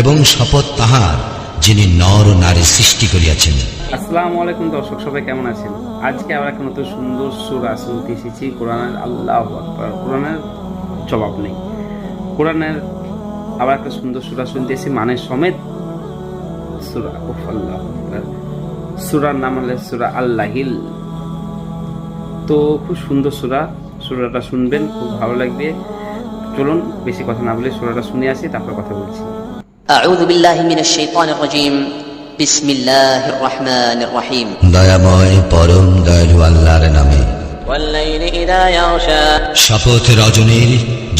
এবং শপথ তাহার যিনি নর ও নারী সৃষ্টি করিয়াছেন। আসসালামু আলাইকুম দর্শক সবাই কেমন আছেন? আজকে আমরা একটা নতুন সুন্দর সুর শুনতে এসেছি। কোরআনের আল্লাহ কোরআনের জবাব নেই। কোরআনের আবার একটা সুন্দর সুর শুনতে এসেছি মানে সমেত সুরা আল্লাহ সুরার নাম হলে সুরা আল্লাহিল। তো খুব সুন্দর সুরা সুরাটা শুনবেন খুব ভালো লাগবে। চলুন বেশি কথা না বলে সুরাটা শুনে আসি তারপর কথা বলছি أعوذ بالله من الشيطان الرجيم بسم الله الرحمن الرحيم দয়াময় পরম দয়ালু আল্লাহর নামে والليل إذا يغشى শপথ রজনীর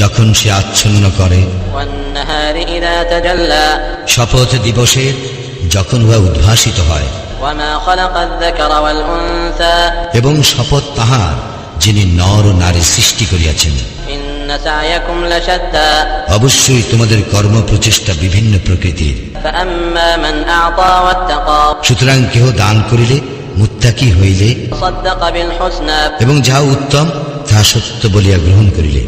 যখন সে আচ্ছন্ন করে والنهار إذا تجلى শপথ দিবসের যখন উহা উদ্ভাসিত হয় وما خلق الذكر والأنثى এবং শপথ তাহার যিনি নর ও নারী সৃষ্টি করিয়াছেন إن سعيكم لشتى অবশ্যই তোমাদের কর্ম প্রচেষ্টা বিভিন্ন প্রকৃতির। সুতরাং কেহ দান করিলে মুত্তাকি হইলে এবং যাহা উত্তম তাহা সত্য বলিয়া গ্রহণ করিলে।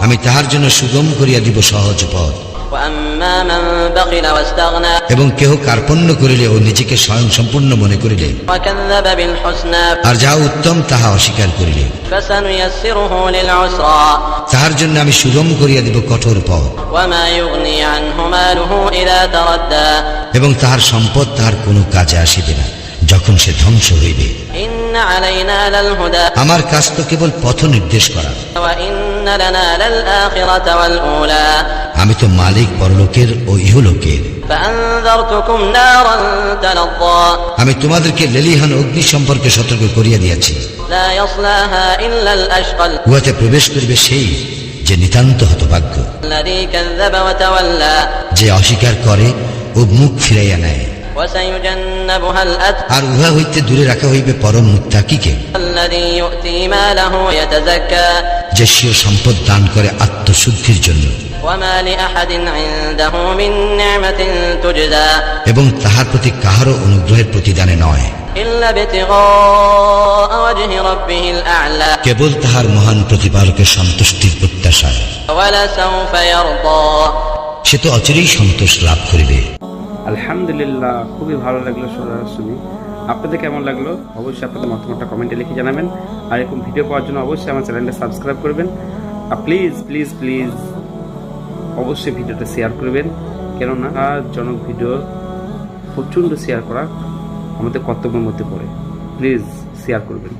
আমি তাহার জন্য সুগম করিয়া দিব সহজ পথ। এবং কেহ কার্পণ্য করিলে ও নিজেকে স্বয়ং সম্পূর্ণ মনে করিলে, আর যাহা উত্তম তাহা অস্বীকার করিলে। তাহার জন্য আমি সুগম করিয়া দিব কঠোর পথ। এবং তাহার সম্পদ তাহার কোনো কাজে আসিবে না, যখন সে ধ্বংস হইবে। আমার কাজ তো কেবল পথ নির্দেশ করা। আমি তো মালিক পরলোকের ও ইহলোকের। আমি তোমাদেরকে লেলিহান অগ্নি সম্পর্কে সতর্ক করিয়া দিয়াছি। উহাতে প্রবেশ করিবে সেই যে নিতান্ত হতভাগ্য। যে অস্বীকার করে ও মুখ ফিরাইয়া নেয়। আর উহা হইতে দূরে রাখা হইবে পরম মুক্তাকিকে যশীয় সম্পদ দান করে আত্মশুদ্ধির জন্য। এবং তাহার প্রতি কাহারও অনুগ্রহের প্রতিদানে নয়। কেবল তাহার মহান প্রতিপালকের সন্তুষ্টির প্রত্যাশায়। সে তো অচিরেই সন্তোষ লাভ করিবে। আলহামদুলিল্লাহ খুবই ভালো লাগল শুনে। আপনাদের কেমন লাগল? অবশ্যই আপনাদের মতামতটা কমেন্টে লিখে জানাবেন। আর এরকম ভিডিও পাওয়ার জন্য অবশ্যই আমার চ্যানেলটা সাবস্ক্রাইব করবেন। আর প্লিজ প্লিজ প্লিজ অবশ্যই ভিডিওটা শেয়ার করবেন। কেননা জনক ভিডিও প্রচণ্ড শেয়ার করা আমাদের কর্তব্যের মধ্যে পড়ে। প্লিজ শেয়ার করবেন।